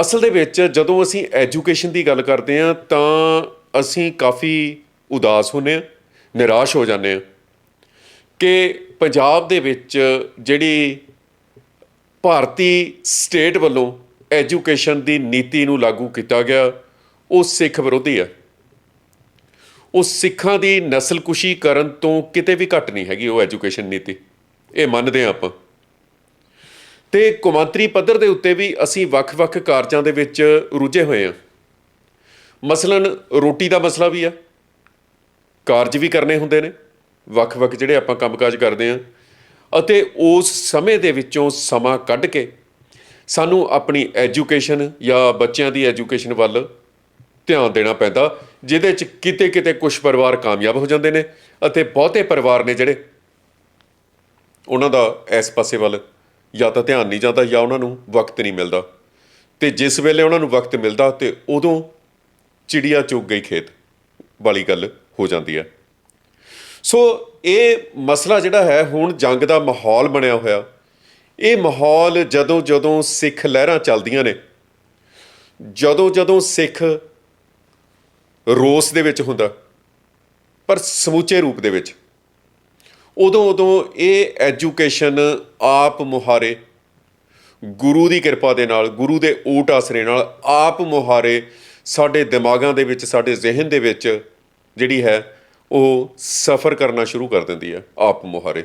ਅਸਲ ਦੇ ਵਿੱਚ ਜਦੋਂ ਅਸੀਂ ਐਜੂਕੇਸ਼ਨ ਦੀ ਗੱਲ ਕਰਦੇ ਹਾਂ, ਤਾਂ ਅਸੀਂ ਕਾਫੀ ਉਦਾਸ ਹੁੰਨੇ ਆ ਨਿਰਾਸ਼ ਹੋ ਜਾਂਦੇ ਆ ਕਿ ਪੰਜਾਬ ਦੇ ਵਿੱਚ ਜਿਹੜੀ ਭਾਰਤੀ ਸਟੇਟ ਵੱਲੋਂ ਐਜੂਕੇਸ਼ਨ ਦੀ ਨੀਤੀ ਨੂੰ ਲਾਗੂ ਕੀਤਾ ਗਿਆ, ਉਹ ਸਿੱਖ ਵਿਰੋਧੀ ਹੈ। ਉਹ ਸਿੱਖਾਂ ਦੀ ਨਸਲਕੁਸ਼ੀ ਕਰਨ ਤੋਂ ਕਿਤੇ ਵੀ ਘੱਟ ਨਹੀਂ ਹੈਗੀ ਉਹ ਐਜੂਕੇਸ਼ਨ ਨੀਤੀ। ਇਹ ਮੰਨਦੇ ਹਾਂ ਆਪਾਂ। ਤੇ ਕੌਮਾਂਤਰੀ ਪੱਧਰ ਦੇ ਉੱਤੇ ਵੀ ਅਸੀਂ ਵੱਖ-ਵੱਖ ਕਾਰਜਾਂ ਦੇ ਵਿੱਚ ਰੁੱਝੇ ਹੋਏ ਹਾਂ। ਮਸਲਨ ਰੋਟੀ ਦਾ ਮਸਲਾ ਵੀ ਆ। ਕਾਰਜ ਵੀ ਕਰਨੇ ਹੁੰਦੇ ਨੇ। ਵੱਖ-ਵੱਖ ਜਿਹੜੇ ਆਪਾਂ ਕੰਮਕਾਜ ਕਰਦੇ ਹਾਂ। ਅਤੇ ਉਸ ਸਮੇਂ ਦੇ ਵਿੱਚੋਂ ਸਮਾਂ ਕੱਢ ਕੇ ਸਾਨੂੰ ਆਪਣੀ ਐਜੂਕੇਸ਼ਨ ਜਾਂ ਬੱਚਿਆਂ ਦੀ ਐਜੂਕੇਸ਼ਨ ਵੱਲ ਧਿਆਨ ਦੇਣਾ ਪੈਂਦਾ, ਜਿਹਦੇ ਚ ਕਿਤੇ ਕਿਤੇ ਕੁਝ ਪਰਿਵਾਰ ਕਾਮਯਾਬ ਹੋ ਜਾਂਦੇ ਨੇ ਅਤੇ ਬਹੁਤੇ ਪਰਿਵਾਰ ਨੇ ਜਿਹੜੇ ਉਹਨਾਂ ਦਾ ਇਸ ਪਾਸੇ ਵੱਲ ਜਾਂ ਤਾਂ ਧਿਆਨ ਨਹੀਂ ਜਾਂਦਾ ਜਾਂ ਉਹਨਾਂ ਨੂੰ ਵਕਤ ਨਹੀਂ ਮਿਲਦਾ। ਤੇ ਜਿਸ ਵੇਲੇ ਉਹਨਾਂ ਨੂੰ ਵਕਤ ਮਿਲਦਾ ਤੇ ਉਦੋਂ ਚਿੜੀਆ ਚੁੱਗ ਗਈ ਖੇਤ ਵਾਲੀ ਗੱਲ ਹੋ ਜਾਂਦੀ ਹੈ। ਸੋ ਇਹ ਮਸਲਾ ਜਿਹੜਾ ਹੈ ਹੁਣ ਜੰਗ ਦਾ ਮਾਹੌਲ ਬਣਿਆ ਹੋਇਆ। ਇਹ ਮਾਹੌਲ ਜਦੋਂ ਜਦੋਂ ਸਿੱਖ ਲਹਿਰਾਂ ਚੱਲਦੀਆਂ ਨੇ, ਜਦੋਂ ਜਦੋਂ ਸਿੱਖ ਰੋਸ ਦੇ ਵਿੱਚ ਹੁੰਦਾ, ਪਰ ਸਮੁੱਚੇ ਰੂਪ ਦੇ ਵਿੱਚ। ਉਦੋਂ ਉਦੋਂ ਇਹ ਐਜੂਕੇਸ਼ਨ ਆਪ ਮੁਹਾਰੇ ਗੁਰੂ ਦੀ ਕਿਰਪਾ ਦੇ ਨਾਲ, ਗੁਰੂ ਦੇ ਊਟ ਆਸਰੇ ਨਾਲ ਆਪ ਮੁਹਾਰੇ ਸਾਡੇ ਦਿਮਾਗਾਂ ਦੇ ਵਿੱਚ, ਸਾਡੇ ਜ਼ਿਹਨ ਦੇ ਵਿੱਚ ਜਿਹੜੀ ਹੈ, ਉਹ ਸਫ਼ਰ ਕਰਨਾ ਸ਼ੁਰੂ ਕਰ ਦਿੰਦੀ ਹੈ, ਆਪ ਮੁਹਾਰੇ।